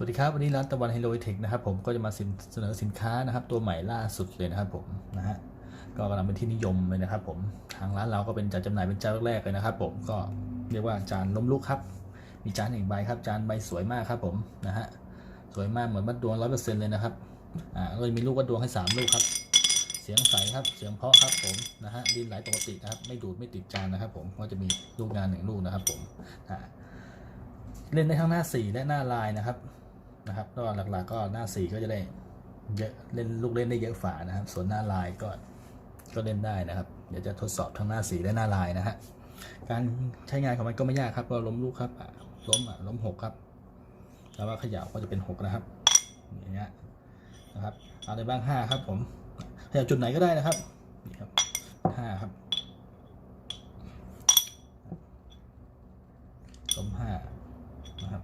วัสดีครับวันนี้ร้านตะวันไฮโลเทคนะครับผมก็จะมาเสนอสินค้านะครับ ตัวใหม่ล่าสุดเลยนะครับผมนะฮะก็กำลังเป็นที่นิยมเลยนะครับ ผมทางร้านเราก็เป็นจัดจำหน่ายเป็นเจ้าแรกเลยนะครับ ผมก็เรียกว่าจานล้มลุกครับ มีจานหนึ่งใบครับจานใบสวยมากครับ ผมนะฮะสวยมากเหมือนวัดดวงร้อยเปอร์เซ็นต์เลยนะครับอ่าเลยมีลูกวัดดวงให้สามลูกครับ เสียงใสครับเสียงเพาะครับผมนะฮะดินไหลปกตินะครับไม่ดูดไม่ติดจานนะครับ ผมก็จะมีลูกงานหนึ่งลูกนะครับ ผมอ่าเล่นได้ทั้งหน้าสี่และหน้าลายนะครับ นะครับก็หลักๆก็หน้าสี่ก็จะได้เยอะเล่นลูกเล่นได้เยอะฝานะครับ ส่วนหน้าลายก็ก็เล่นได้นะครับ เดี๋ยวจะทดสอบทั้งหน้าสีและหน้าลายนะฮะการใช้งานของมันก็ไม่ยากครับก็ล้มลูกครับล้มอะล้มหกครับ แล้วว่าเขย่าก็จะเป็นหกนะครับอย่างเงี้ยนะครับเอาในบ้างห้าครับ ผมเขย่าจุดไหนก็ได้นะครับนี่ครับห้าครับล้มห้านะครับ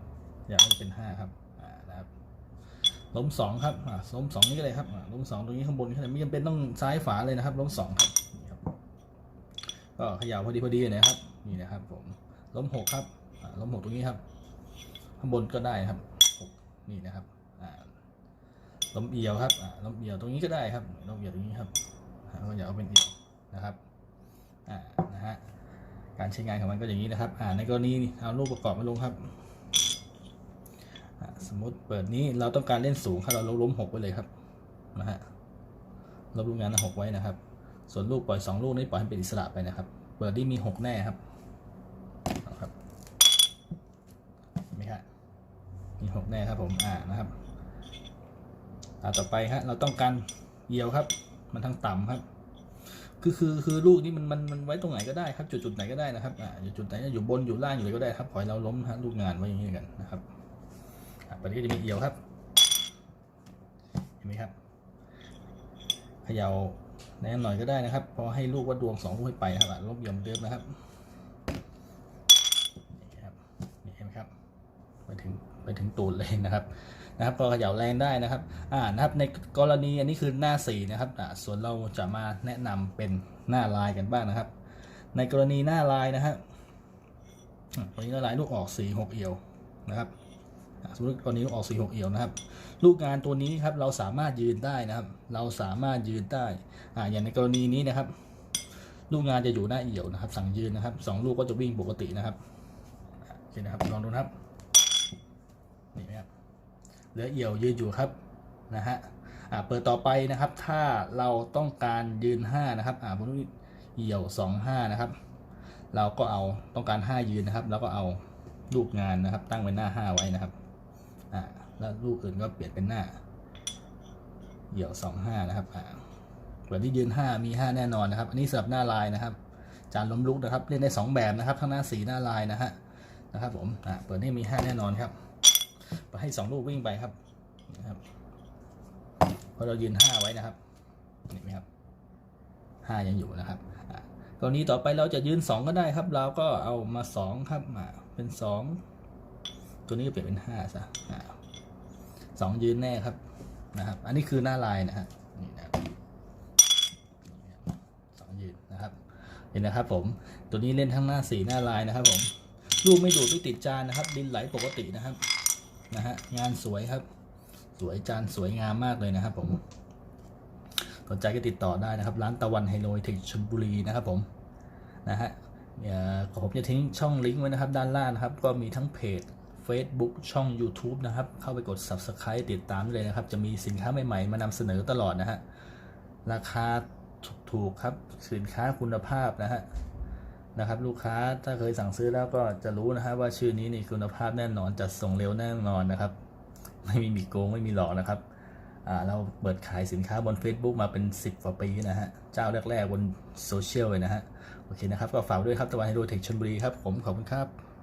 อยากให้มันเป็นห้าครับ ล้มสองครับล้มสองนี่ก็เลยครับล้มสองตรงนี้ข้างบนแค่นั้ไม่จำเป็นต้องซ้ายฝาเลยนะครับล้มสองครับนี่ครับก็เขย่าพอดีพอดีนะครับนี่นะครับ ผมล้มหกครับล้มหกตรงนี้ครับ ข้างบนก็ได้ครับหกนี่นะครับล้มเอียวครับล้มเอียวตรงนี้ก็ได้ครับล้มเอียวตรงนี้ครับก็อย่าเอาเป็นเอียวนะครับนะฮะการใช้งานของมันก็อย่างนี้นะครับในกรณีเอารูปประกอบมาลงครับ สมมติเปิดนี้เราต้องการเล่นสูงครับเราล้มหกไว้เลยครับนะฮะลบลูกงานหกไว้นะครับ ส่วนลูกปล่อยสองลูกนี้ปล่อยให้เป็นอิสระไปนะครับ เปิดที่มีหกแน่ครับเอาครับเห็นไหมครับมีหกแน่ครับผมอ่านะครับอ่าต่อไปฮะเราต้องการเอียวครับ มันทางต่ำครับคือคือคือลูกนี้มันมันมันไว้ตรงไหนก็ได้ครับ จุดจุดไหนก็ได้นะครับอ่าอยู่จุดไหนอยู่บนอยู่ล่างอยู่เลยก็ได้ครับขอให้เราล้มฮะลูกงานไว้อย่างนี้กันนะครับ อะตอนนี้ก็จะมีเอียวครับ เห็นไหมครับเขย่าแน่นหน่อยก็ได้นะครับ พอให้ลูกว่าดวงสองลูกให้ไปนะครับลบเอียวเหมือนเดิมนะครับนี่ครับนี่เห็นไหมครับไปถึงไปถึงตูดเลยนะครับนะครับก็เขย่าแรงได้นะครับอ่านะครับในกรณีอันนี้คือหน้าสีนะครับอ่าส่วนเราจะมาแนะนำเป็นหน้าลายกันบ้างนะครับ ในกรณีหน้าลายนะฮะอะตอนนี้ลายลูกออกสีหกเอียวนะครับ สมมติกรณีลูกออกสี่หกเอี่ยวนะครับ ลูกงานตัวนี้ครับเราสามารถยืนได้นะครับ เราสามารถยืนได้อ่าอย่างในกรณีนี้นะครับ ลูกงานจะอยู่หน้าเอี่ยวนะครับ สั่งยืนนะครับสองลูกก็จะวิ่งปกตินะครับโอเคนะครับลองดูนะครับนี่นะครับเหลือเอี่ยวยืนอยู่ครับนะฮะอ่าเปิดต่อไปนะครับ ถ้าเราต้องการยืนห้านะครับอ่าผมเอี่ยวสองห้านะครับ เราก็เอาต้องการห้ายืนนะครับ แล้วก็เอาลูกงานนะครับ ตั้งไว้หน้าห้าไว้นะครับ แล้วลูกอื่นก็เปลี่ยนเป็นหน้า เดี่ยวสองห้านะครับอ่าเปิดที่ยืนห้ามีห้าแน่นอนนะครับ อันนี้สำหรับหน้าลายนะครับ จานล้มลุกนะครับ เล่นได้สองแบบนะครับ ทั้งหน้าสีหน้าลายนะฮะนะครับ ผมอ่าเปิดนี่มีห้าแน่นอนครับไปให้สองลูกวิ่งไปครับนะครับพอเรายืนห้าไว้นะครับเห็นไหมครับห้ายังอยู่นะครับอ่ากรณีต่อไปเราจะยืนสองก็ได้ครับ เราก็เอามาสองครับมาเป็นสองตัวนี้ก็เปลี่ยนเป็นห้าซะอ่า สองยืนแน่ครับนะครับ อันนี้คือหน้าลายนะฮะนี่นะสองยืนนะครับ เห็นนะครับผมตัวนี้เล่นทั้งหน้าสีหน้าลายนะครับผมลูกไม่ดูดไม่ติดจานนะครับ ดินไหลปกตินะครับนะฮะงานสวยครับ สวยจานสวยงามมากเลยนะครับ ผมสนใจก็ติดต่อได้นะครับ ร้านตะวันไฮโลเทคชลบุรีนะครับผมนะฮะผมจะทิ้งช่องลิงก์ไว้นะครับ ด้านล่างนะครับ ก็มีทั้งเพจ Facebook ช่อง YouTube นะครับ เข้าไปกด Subscribe ติดตามเลยนะครับ จะมีสินค้าใหม่ๆ มานำเสนอตลอดนะฮะ ราคาถูกๆครับ สินค้าคุณภาพนะฮะ นะครับ ลูกค้าถ้าเคยสั่งซื้อแล้วก็จะรู้นะฮะว่าชื่อนี้นี่คุณภาพแน่นอน จัดส่งเร็วแน่นอนนะครับ ไม่มีมีโกงไม่มีหลอกนะครับ อ่า เราเปิดขายสินค้าบน Facebook มาเป็น 10กว่าปีนะฮะ เจ้าแรกๆบนโซเชียลเลยนะฮะ โอเคนะครับ ก็ฝากด้วยครับตะวันไฮโดรเทคชลบุรีครับ ผมขอบคุณครับ